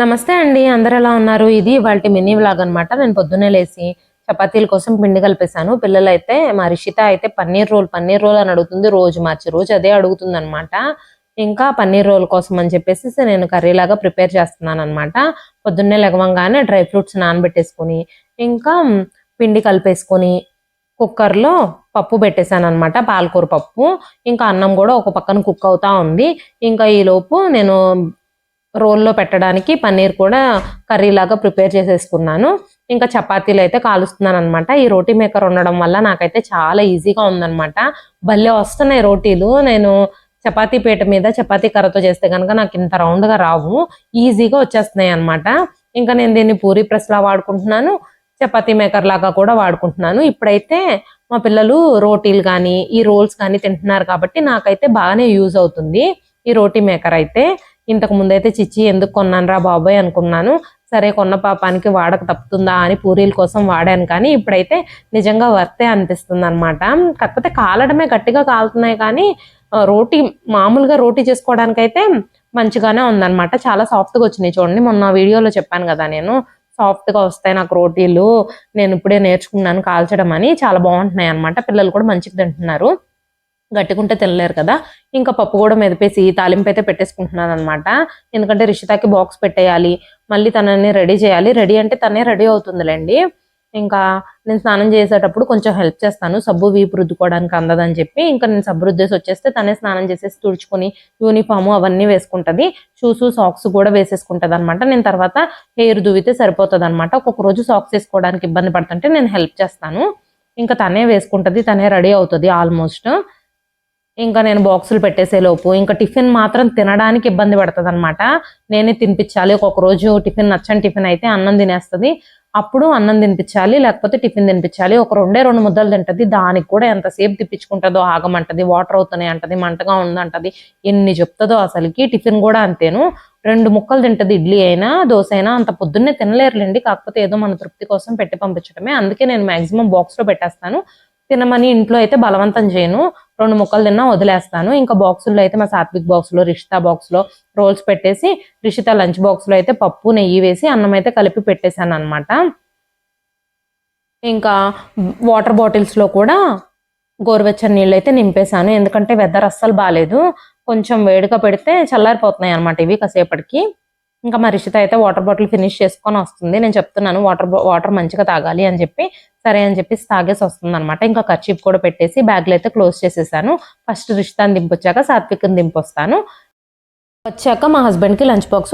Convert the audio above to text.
నమస్తే అండి అందరు ఎలా ఉన్నారు? ఇది వాళ్ళ మినీ వ్లాగ్ అనమాట నేను పొద్దున్నే లేసి చపాతీల కోసం పిండి కలిపేశాను. పిల్లలు అయితే మా రిషిత అయితే పన్నీర్ రోల్ పన్నీర్ రోల్ అని అడుగుతుంది రోజు మార్చి రోజు అదే అడుగుతుంది అనమాట ఇంకా పన్నీర్ రోల్ కోసం అని చెప్పేసి నేను కర్రీ లాగా ప్రిపేర్ చేస్తున్నాను అనమాట పొద్దున్నే లెగవంగానే డ్రై ఫ్రూట్స్ నానబెట్టేసుకుని ఇంకా పిండి కలిపేసుకొని కుక్కర్లో పప్పు పెట్టేశాను అనమాట పాలకూర పప్పు. ఇంకా అన్నం కూడా ఒక పక్కన కుక్ అవుతా ఉంది. ఇంకా ఈలోపు నేను రోల్లో పెట్టడానికి పన్నీర్ కూడా కర్రీ లాగా ప్రిపేర్ చేసేసుకున్నాను. ఇంకా చపాతీలు అయితే కాలుస్తున్నాను అనమాట ఈ రోటీ మేకర్ ఉండడం వల్ల నాకైతే చాలా ఈజీగా ఉందన్నమాట. భలే వస్తున్నాయి రోటీలు. నేను చపాతీ పీట మీద చపాతీ కర్రతో చేస్తే కనుక నాకు ఇంత రౌండ్గా రావు. ఈజీగా వచ్చేస్తున్నాయి అనమాట ఇంకా నేను దీన్ని పూరి ప్రెస్లా వాడుకుంటున్నాను. చపాతీ మేకర్ లాగా కూడా వాడుకుంటున్నాను. ఇప్పుడైతే మా పిల్లలు రోటీలు కానీ ఈ రోల్స్ కానీ తింటున్నారు కాబట్టి నాకైతే బాగానే యూజ్ అవుతుంది ఈ రోటీ మేకర్ అయితే. ఇంతకు ముందైతే చిచ్చి ఎందుకు కొన్నాను రా బాబాయ్ అనుకున్నాను. సరే కొన్న పాపానికి వాడక తప్పుతుందా అని పూరీల కోసం వాడాను కానీ ఇప్పుడైతే నిజంగా వర్తే అనిపిస్తుంది అనమాట కాకపోతే కాలడమే గట్టిగా కాలుతున్నాయి కానీ రోటీ మామూలుగా రోటీ చేసుకోవడానికైతే మంచిగానే ఉందన్నమాట. చాలా సాఫ్ట్గా వచ్చినాయి చూడండి. మొన్న వీడియోలో చెప్పాను కదా నేను. సాఫ్ట్గా వస్తాయి నాకు రోటీలు. నేను ఇప్పుడే నేర్చుకున్నాను కాల్చడం అని. చాలా బాగుంటున్నాయి అనమాట పిల్లలు కూడా మంచిగా తింటున్నారు. గట్టుకుంటే తినలేరు కదా. ఇంకా పప్పు కూడా మెదిపేసి తాలింపు అయితే పెట్టేసుకుంటున్నాను అనమాట ఎందుకంటే రిషితాకి బాక్స్ పెట్టేయాలి మళ్ళీ తనని రెడీ చేయాలి. రెడీ అంటే తనే రెడీ అవుతుందిలేండి. ఇంకా నేను స్నానం చేసేటప్పుడు కొంచెం హెల్ప్ చేస్తాను. సబ్బు వీపు రుద్దుకోవడానికి అందదని చెప్పి ఇంకా నేను సబ్బు రుద్దేసి వచ్చేస్తే తనే స్నానం చేసేసి తుడుచుకొని యూనిఫామ్ అవన్నీ వేసుకుంటుంది. షూస్ సాక్స్ కూడా వేసేసుకుంటుంది అనమాట నేను తర్వాత హెయిర్ దువ్వితే సరిపోతుంది అనమాట ఒక్కొక్క రోజు సాక్స్ వేసుకోవడానికి ఇబ్బంది పడుతుంటే నేను హెల్ప్ చేస్తాను. ఇంకా తనే వేసుకుంటుంది తనే రెడీ అవుతుంది ఆల్మోస్ట్ ఇంకా నేను బాక్సులు పెట్టేసేలోపు ఇంకా టిఫిన్ మాత్రం తినడానికి ఇబ్బంది పడుతుంది అనమాట నేనే తినిపించాలి. ఒక్కొక్క రోజు టిఫిన్ నచ్చని టిఫిన్ అయితే అన్నం తినేస్తుంది. అప్పుడు అన్నం తినిపించాలి లేకపోతే టిఫిన్ తినిపించాలి. ఒక రెండే రెండు ముద్దలు తింటది. దానికి కూడా ఎంతసేపు తిప్పించుకుంటుందో ఆగమంటది వాటర్ అవుతున్నాయి అంటది మంటగా ఉందంటది ఎన్ని చెప్తుందో అసలుకి టిఫిన్ కూడా అంతేను. రెండు ముక్కలు తింటది ఇడ్లీ అయినా దోశ అయినా అంత పొద్దున్నే తినలేరులేండి. కాకపోతే ఏదో మన తృప్తి కోసం పెట్టి పంపించడమే. అందుకే నేను మాక్సిమం బాక్స్లో పెట్టేస్తాను. తినమని ఇంట్లో అయితే బలవంతం చేయను. రెండు ముక్కలు తిన్నా వదిలేస్తాను. ఇంకా బాక్సుల్లో అయితే మా సాత్విక్ బాక్స్లో రిషితా బాక్స్లో రోల్స్ పెట్టేసి రిషిత లంచ్ బాక్స్లో అయితే పప్పు నెయ్యి వేసి అన్నం అయితే కలిపి పెట్టేశాను అనమాట ఇంకా వాటర్ బాటిల్స్లో కూడా గోరువెచ్చని నీళ్ళు అయితే నింపేశాను. ఎందుకంటే వెదర్ అస్సలు బాగాలేదు కొంచెం వేడిగా పెడితే చల్లారిపోతున్నాయి అనమాట ఇవి కాసేపటికి. ఇంకా మా రిషిత అయితే వాటర్ బాటిల్ ఫినిష్ చేసుకొని వస్తుంది. నేను చెప్తున్నాను వాటర్ వాటర్ మంచిగా తాగాలి అని చెప్పి సరే అని చెప్పి తాగేసి వస్తుంది అనమాట ఇంకా ఖర్చీప్ కూడా పెట్టేసి బ్యాగ్లో అయితే క్లోజ్ చేసేసాను. ఫస్ట్ రిష్తాన్ని దింపొచ్చాక సాత్విక్ని దింపొస్తాను. వచ్చాక మా హస్బెండ్కి లంచ్ బాక్స్